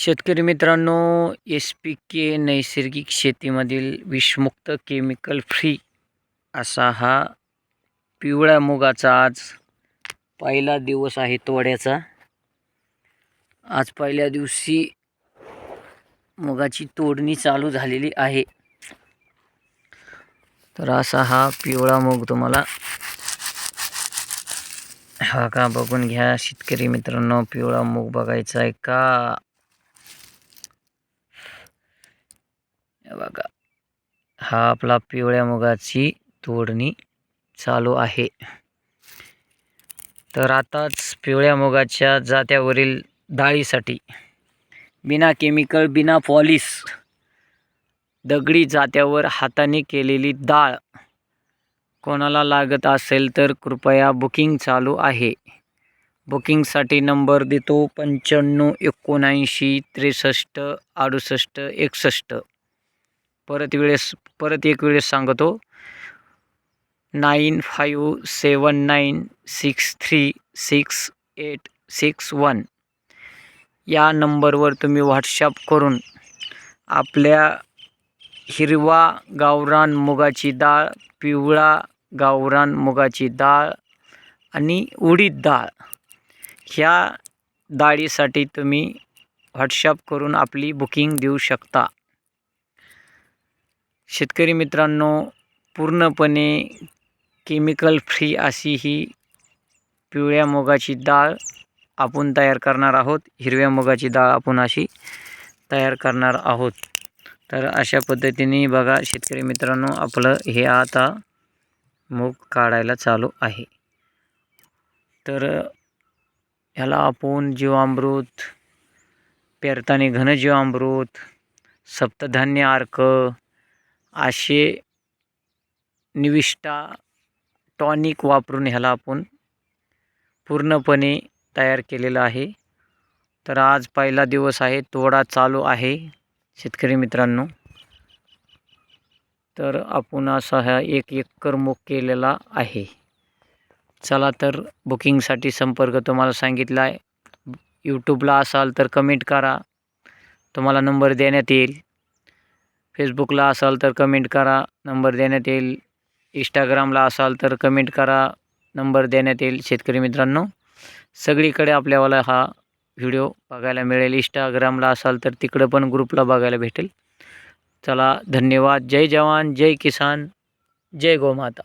शेतकरी मित्रांनो S P के नैसर्गिक शेतीमधील विषमुक्त केमिकल फ्री असा हा पिवळ्या मुगाचा आज पहिला दिवस आहे तोड्याचा. आज पहिल्या दिवशी मुगाची तोडणी चालू झालेली आहे. तर असा हा पिवळा मूग तुम्हाला हा का बघून घ्या शेतकरी मित्रांनो पिवळा मूग बघायचा आहे का हे बघा हा आपला पिवळ्या मुगाची तोडणी चालू आहे. तर आताच पिवळ्या मुगाच्या जात्यावरील डाळीसाठी बिना केमिकल बिना पॉलिश दगडी जात्यावर हाताने केलेली डाळ कोणाला लागत असेल तर कृपया बुकिंग चालू आहे. बुकिंगसाठी नंबर देतो पंच्याण्णव एकोणऐंशी त्रेसष्ट अडुसष्ट एकसष्ट. परत वेळेस परत एक वेळेस सांगतो. Nine five seven nine six three six eight six one. या नंबरवर तुम्ही व्हॉट्सॲप करून आपल्या हिरवा गावरान मुगाची डाळ पिवळा गावरान मुगाची डाळ आणि उडीद डाळ ह्या डाळीसाठी तुम्ही व्हॉट्सॲप करून आपली बुकिंग देऊ शकता. शेतकरी मित्रांनो पूर्णपणे केमिकल फ्री अशी ही पिवळ्या मुगाची डाळ आपण तयार करणार आहोत. हिरव्या मुगाची डाळ आपण अशी तयार करणार आहोत. तर अशा पद्धतीने बघा शेतकरी मित्रांनो आपलं हे आता मूग काढायला चालू आहे. तर ह्याला आपण जीवामृत पेरताना घनजीवामृत सप्तधान्य अर्क असे निविष्ठा टॉनिक वापरून ह्याला आपण पूर्णपणे तयार केलेलं आहे. तर आज पहिला दिवस आहे तोडा चालू आहे शेतकरी मित्रांनो. तर आपण असा हा एक एकर मूग केलेला आहे. चला तर बुकिंगसाठी संपर्क तुम्हाला सांगितला आहे यूट्यूबला असाल तर कमेंट करा. तुम्हाला नंबर देण्यात येईल. फेसबुकला असाल तर कमेंट करा. नंबर देण्यात येईल. इंस्टाग्रामला असाल तर कमेंट करा. नंबर देण्यात येईल शेतकरी मित्रांनो. सगळीकडे आपल्याला हा व्हिडिओ बघायला मिळेल. इंस्टाग्रामला असाल तर तिकडं पण ग्रुपला बघायला भेटेल. चला धन्यवाद. जय जवान जय किसान जय गोमाता